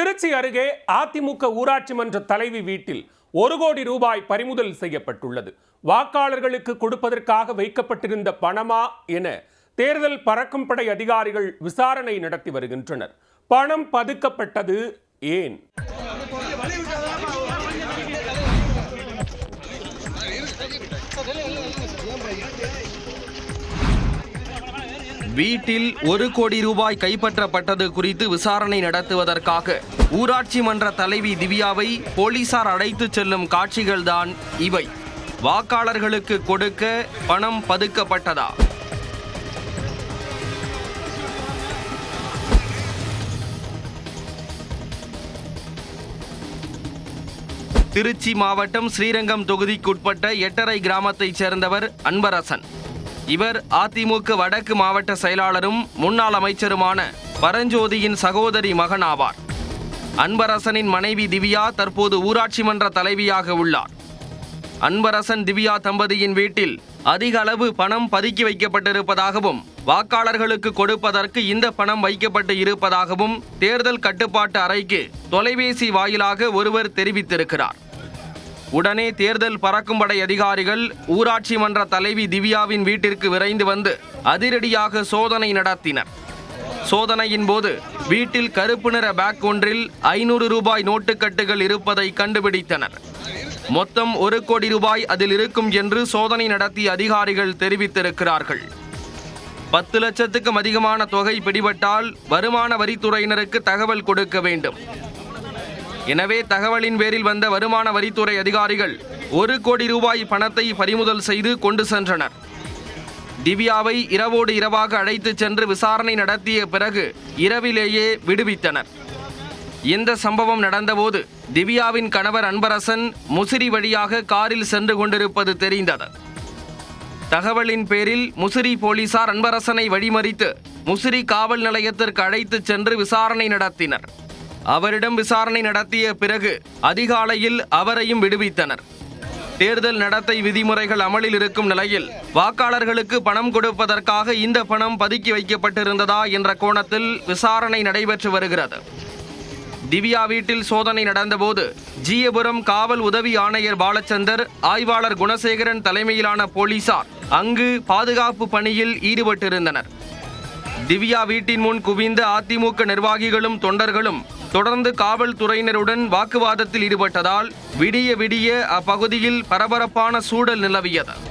திருச்சி அருகே அதிமுக ஊராட்சி மன்ற தலைவி வீட்டில் ஒரு கோடி ரூபாய் பறிமுதல் செய்யப்பட்டுள்ளது. வாக்காளர்களுக்கு கொடுப்பதற்காக வைக்கப்பட்டிருந்த பணமா என தேர்தல் பறக்கும் படை அதிகாரிகள் விசாரணை நடத்தி வருகின்றனர். பணம் பதுக்கப்பட்டது ஏன்? வீட்டில் ஒரு கோடி ரூபாய் கைப்பற்றப்பட்டது குறித்து விசாரணை நடத்துவதற்காக ஊராட்சி மன்ற தலைவி திவ்யாவை போலீசார் அழைத்துச் செல்லும் காட்சிகள்தான் இவை. வாக்காளர்களுக்கு கொடுக்க பணம் பதுக்கப்பட்டதா? திருச்சி மாவட்டம் ஸ்ரீரங்கம் தொகுதிக்குட்பட்ட எட்டரை கிராமத்தைச் சேர்ந்தவர் அன்பரசன். இவர் அதிமுக வடக்கு மாவட்ட செயலாளரும் முன்னாள் அமைச்சருமான பரஞ்சோதியின் சகோதரி மகன் ஆவார் அன்பரசனின் மனைவி திவ்யா தற்போது ஊராட்சி மன்ற தலைவியாக உள்ளார். அன்பரசன் திவ்யா தம்பதியின் வீட்டில் அதிக அளவு பணம் பதுக்கி வைக்கப்பட்டிருப்பதாகவும் வாக்காளர்களுக்கு கொடுப்பதற்கு இந்த பணம் வைக்கப்பட்டு இருப்பதாகவும் தேர்தல் கட்டுப்பாட்டு அறைக்கு தொலைபேசி வாயிலாக ஒருவர் தெரிவித்திருக்கிறார். உடனே தேர்தல் பறக்கும் படை அதிகாரிகள் ஊராட்சி மன்ற தலைவி திவ்யாவின் வீட்டிற்கு விரைந்து வந்து அதிரடியாக சோதனை நடத்தினர். சோதனையின் போது வீட்டில் கருப்பு நிற பேக் ஒன்றில் ஐநூறு ரூபாய் நோட்டுக்கட்டுகள் இருப்பதை கண்டுபிடித்தனர். மொத்தம் ஒரு கோடி ரூபாய் அதில் இருக்கும் என்று சோதனை நடத்திய அதிகாரிகள் தெரிவித்திருக்கிறார்கள். பத்து லட்சத்துக்கும் அதிகமான தொகை பிடிபட்டால் வருமான வரித்துறையினருக்கு தகவல் கொடுக்க வேண்டும். எனவே தகவலின் பேரில் வந்த வருமான வரித்துறை அதிகாரிகள் ஒரு கோடி ரூபாய் பணத்தை பறிமுதல் செய்து கொண்டு சென்றனர். திவ்யாவை இரவோடு இரவாக அழைத்துச் சென்று விசாரணை நடத்திய பிறகு இரவிலேயே விடுவித்தனர். இந்த சம்பவம் நடந்தபோது திவ்யாவின் கணவர் அன்பரசன் முசிறி வழியாக காரில் சென்று கொண்டிருப்பது தெரிந்தது. தகவலின் பேரில் முசிறி போலீசார் அன்பரசனை வழிமறித்து முசிறி காவல் நிலையத்திற்கு அழைத்துச் சென்று விசாரணை நடத்தினர். அவரிடம் விசாரணை நடத்திய பிறகு அதிகாலையில் அவரையும் விடுவித்தனர். தேர்தல் நடத்தை விதிமுறைகள் அமலில் இருக்கும் நிலையில் வாக்காளர்களுக்கு பணம் கொடுப்பதற்காக இந்த பணம் பதுக்கி வைக்கப்பட்டிருந்ததா என்ற கோணத்தில் விசாரணை நடைபெற்று வருகிறது. திவ்யா வீட்டில் சோதனை நடந்தபோது ஜீயபுரம் காவல் உதவி ஆணையர் பாலச்சந்தர் ஆய்வாளர் குணசேகரன் தலைமையிலான போலீசார் அங்கு பாதுகாப்பு பணியில் ஈடுபட்டிருந்தனர். திவ்யா வீட்டின் முன் குவிந்த அதிமுக நிர்வாகிகளும் தொண்டர்களும் தொடர்ந்து காவல்துறையினருடன் வாக்குவாதத்தில் ஈடுபட்டதால் விடிய விடிய அப்பகுதியில் பரபரப்பான சூழல் நிலவியது.